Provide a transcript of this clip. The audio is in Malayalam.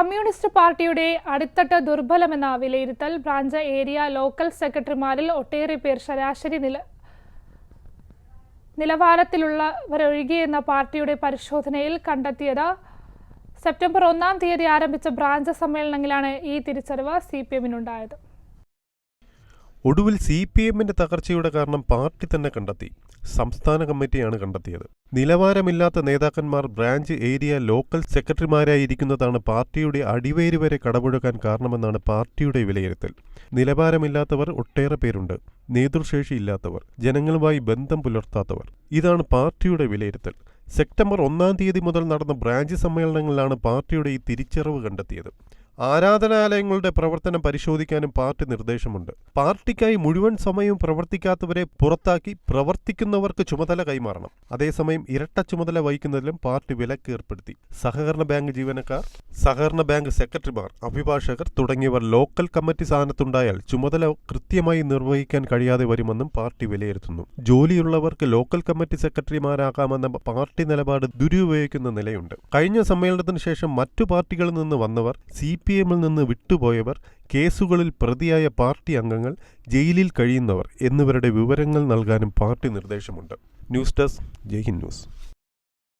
കമ്മ്യൂണിസ്റ്റ് പാർട്ടിയുടെ അടിത്തട്ട് ദുർബലമെന്ന വിലയിരുത്തൽ ബ്രാഞ്ച് ഏരിയ ലോക്കൽ സെക്രട്ടറിമാരിൽ ഒട്ടേറെ പേർ ശരാശരി നില നിലവാരത്തിലുള്ളവരൊഴികെയെന്ന പാർട്ടിയുടെ പരിശോധനയിൽ കണ്ടെത്തിയത് സെപ്റ്റംബർ ഒന്നാം തീയതി ആരംഭിച്ച ബ്രാഞ്ച് സമ്മേളനങ്ങളിലാണ് ഈ തിരിച്ചറിവ് സി പി എമ്മിനുണ്ടായത്. ഒടുവിൽ സി പി എമ്മിന്റെ തകർച്ചയുടെ കാരണം പാർട്ടി തന്നെ കണ്ടെത്തി. സംസ്ഥാന കമ്മിറ്റിയാണ് കണ്ടെത്തിയത്. നിലവാരമില്ലാത്ത നേതാക്കന്മാർ ബ്രാഞ്ച് ഏരിയ ലോക്കൽ സെക്രട്ടറിമാരായിരിക്കുന്നതാണ് പാർട്ടിയുടെ അടിവേര് വരെ കടപുഴക്കാൻ കാരണമെന്നാണ് പാർട്ടിയുടെ വിലയിരുത്തൽ. നിലവാരമില്ലാത്തവർ ഒട്ടേറെ പേരുണ്ട്. നേതൃശേഷിയില്ലാത്തവർ ജനങ്ങളുമായി ബന്ധം പുലർത്താത്തവർ. ഇതാണ് പാർട്ടിയുടെ വിലയിരുത്തൽ. സെപ്റ്റംബർ ഒന്നാം തീയതി മുതൽ നടന്ന ബ്രാഞ്ച് സമ്മേളനങ്ങളിലാണ് പാർട്ടിയുടെ ഈ തിരിച്ചറിവ് കണ്ടെത്തിയത്. ആരാധനാലയങ്ങളുടെ പ്രവർത്തനം പരിശോധിക്കാനും പാർട്ടി നിർദ്ദേശമുണ്ട്. പാർട്ടിക്കായി മുഴുവൻ സമയവും പ്രവർത്തിക്കാത്തവരെ പുറത്താക്കി പ്രവർത്തിക്കുന്നവർക്ക് ചുമതല കൈമാറണം. അതേസമയം ഇരട്ട ചുമതല വഹിക്കുന്നതിലും പാർട്ടി വിലക്ക് ഏർപ്പെടുത്തി. സഹകരണ ബാങ്ക് ജീവനക്കാർ സഹകരണ ബാങ്ക് സെക്രട്ടറിമാർ അഭിഭാഷകർ തുടങ്ങിയവർ ലോക്കൽ കമ്മിറ്റി സ്ഥാനത്തുണ്ടായാൽ ചുമതല കൃത്യമായി നിർവഹിക്കാൻ കഴിയാതെ വരുമെന്നും പാർട്ടി വിലയിരുത്തുന്നു. ജോലിയുള്ളവർക്ക് ലോക്കൽ കമ്മിറ്റി സെക്രട്ടറിമാരാകാമെന്ന പാർട്ടി നിലപാട് ദുരുപയോഗിക്കുന്ന നിലയുണ്ട്. കഴിഞ്ഞ സമ്മേളനത്തിന് ശേഷം മറ്റു പാർട്ടികളിൽ നിന്ന് വന്നവർ സി പി എമ്മിൽ നിന്ന് വിട്ടുപോയവർ കേസുകളിൽ പ്രതിയായ പാർട്ടി അംഗങ്ങൾ ജയിലിൽ കഴിയുന്നവർ എന്നിവരുടെ വിവരങ്ങൾ നൽകാനും പാർട്ടി നിർദ്ദേശമുണ്ട്. News desk Jaihind news.